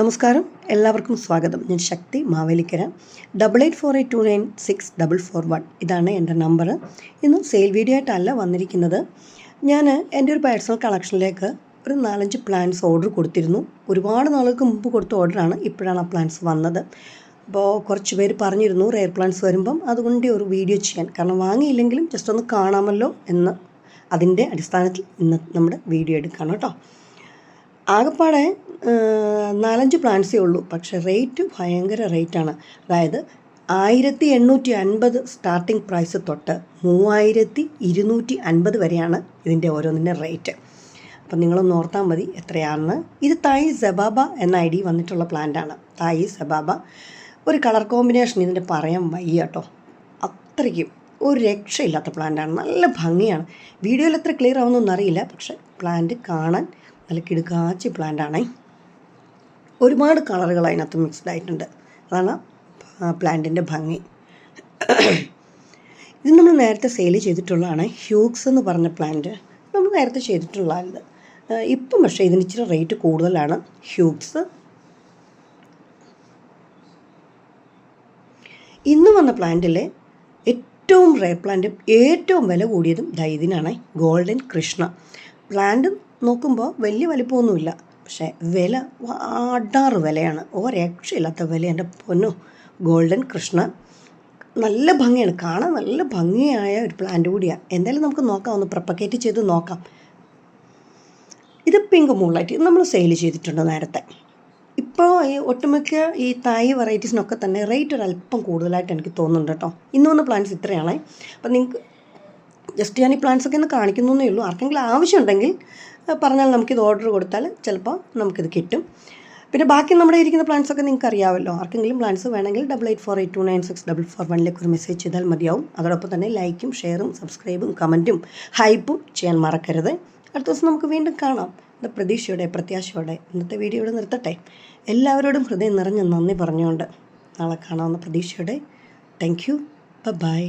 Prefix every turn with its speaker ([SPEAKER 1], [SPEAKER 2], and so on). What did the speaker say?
[SPEAKER 1] നമസ്കാരം. എല്ലാവർക്കും സ്വാഗതം. ഞാൻ Shakthi Mavelikkara. Double eight four eight two nine six double four one ഇതാണ് എന്റെ നമ്പർ ഇന്ന് സെയിൽ വീഡിയോ ആയിട്ടല്ല വന്നിരിക്കുന്നത്. ഞാൻ എന്റെ ഒരു പേഴ്സണൽ കളക്ഷനിലേക്ക് ഒരു നാലഞ്ച് പ്ലാൻസ് ഓർഡർ കൊടുത്തിരുന്നു. ഒരുപാട് നാളുകൾക്ക് മുമ്പ് കൊടുത്ത ഓർഡറാണ് ഇപ്പോഴാണ് ആ പ്ലാൻസ് വന്നത്. അപ്പോൾ കുറച്ച് പേര് പറഞ്ഞിരുന്നു റെയർ പ്ലാൻസ് വരുമ്പം അതുകൊണ്ട് ഒരു വീഡിയോ ചെയ്യാൻ. കാരണം വാങ്ങിയില്ലെങ്കിലും ജസ്റ്റ് ഒന്ന് കാണാമല്ലോ എന്ന്. അതിന്റെ അടിസ്ഥാനത്തിൽ ഇന്ന് നമ്മുടെ വീഡിയോ എടുക്കണം കേട്ടോ. ആകപ്പാടെ നാലഞ്ച് പ്ലാൻസേ ഉള്ളൂ. പക്ഷേ റേറ്റ് ഭയങ്കര റേറ്റാണ്. അതായത് ആയിരത്തി എണ്ണൂറ്റി അൻപത് സ്റ്റാർട്ടിംഗ് പ്രൈസ് തൊട്ട് മൂവായിരത്തി ഇരുന്നൂറ്റി അൻപത് വരെയാണ് ഇതിന്റെ ഓരോന്നിന്റെ റേറ്റ്. അപ്പം നിങ്ങളൊന്ന് ഓർത്താൽ മതി എത്രയാണെന്ന്. ഇത് തായി സബാബ എന്ന ഐ ഡി വന്നിട്ടുള്ള പ്ലാന്റാണ്. തായി സബാബ. ഒരു കളർ കോമ്പിനേഷൻ ഇതിന്റെ പറയാൻ വയ്യ കേട്ടോ. അത്രയ്ക്കും ഒരു രക്ഷയില്ലാത്ത പ്ലാന്റാണ്. നല്ല ഭംഗിയാണ്. വീഡിയോയിൽ എത്ര ക്ലിയർ ആവുന്നൊന്നും അറിയില്ല. പക്ഷേ പ്ലാന്റ് കാണാൻ നല്ല കിടുക്കാച്ചി പ്ലാന്റാണേ. ഒരുപാട് കളറുകൾ അതിനകത്ത് മിക്സ്ഡ് ആയിട്ടുണ്ട്. അതാണ് പ്ലാന്റിന്റെ ഭംഗി. ഇത് നമ്മൾ നേരത്തെ സെയിൽ ചെയ്തിട്ടുള്ളതാണ് ഹ്യൂക്സ് എന്ന് പറഞ്ഞ പ്ലാന്റ് നമ്മൾ നേരത്തെ ചെയ്തിട്ടുള്ളതാണ് ഇപ്പം പക്ഷേ ഇതിന് ഇച്ചിരി റേറ്റ് കൂടുതലാണ് ഹ്യൂക്സ്. ഇന്ന് വന്ന പ്ലാന്റിലെ ഏറ്റവും റേ പ്ലാന്റ് ഏറ്റവും വില കൂടിയതും ദൈതിനാണ് ഗോൾഡൻ കൃഷ്ണ. പ്ലാന്റ് നോക്കുമ്പോൾ വലിയ വലിപ്പമൊന്നുമില്ല. പക്ഷേ വില അടാറ് വിലയാണ്. ഒരക്ഷയില്ലാത്ത വില. എന്റെ പൊന്നു ഗോൾഡൻ കൃഷ്ണ. നല്ല ഭംഗിയാണ്. കാണാൻ നല്ല ഭംഗിയായ ഒരു പ്ലാന്റ് കൂടിയാണ് എന്തായാലും നമുക്ക് നോക്കാം. ഒന്ന് പ്രപ്പക്കേറ്റ് ചെയ്ത് നോക്കാം. ഇത് പിങ്ക് മൂളായിട്ട് ഇത് നമ്മൾ സെയിൽ ചെയ്തിട്ടുണ്ട് നേരത്തെ. ഇപ്പോൾ ഈ ഒട്ടുമിക്ക ഈ തായ് വെറൈറ്റീസിനൊക്കെ തന്നെ റേറ്റ് ഒരു അല്പം കൂടുതലായിട്ട് എനിക്ക് തോന്നുന്നുണ്ട് കേട്ടോ. ഇന്ന് വന്ന പ്ലാന്റ്സ് ഇത്രയാണ്. അപ്പം നിങ്ങൾക്ക് ജസ്റ്റ് ഞാൻ ഈ പ്ലാന്റ്സ് ഒക്കെ ഒന്ന് കാണിക്കുന്നേ ഉള്ളൂ. ആർക്കെങ്കിലും ആവശ്യമുണ്ടെങ്കിൽ പറഞ്ഞാൽ നമുക്കിത് ഓർഡർ കൊടുത്താൽ ചിലപ്പോൾ നമുക്കിത് കിട്ടും. പിന്നെ ബാക്കി നമ്മുടെ ഇരിക്കുന്ന പ്ലാൻസ് ഒക്കെ നിങ്ങൾക്ക് അറിയാമല്ലോ. ആർക്കെങ്കിലും പ്ലാൻസ് വേണമെങ്കിൽ double eight four eight two nine six double four വണ്ണിലേക്ക് ഒരു മെസ്സേജ് ചെയ്താൽ മതിയാവും. അതോടൊപ്പം തന്നെ ലൈക്കും ഷെയറും സബ്സ്ക്രൈബും കമന്റും ഹൈപ്പും ചെയ്യാൻ മറക്കരുത്. അടുത്ത ദിവസം നമുക്ക് വീണ്ടും കാണാം. എന്ന പ്രതീക്ഷയോടെ പ്രത്യാശയോടെ ഇന്നത്തെ വീഡിയോ ഇവിടെ നിർത്തട്ടെ. എല്ലാവരോടും ഹൃദയം നിറഞ്ഞ് നന്ദി പറഞ്ഞുകൊണ്ട് നാളെ കാണാവുന്ന പ്രതീക്ഷയോടെ. Thank you by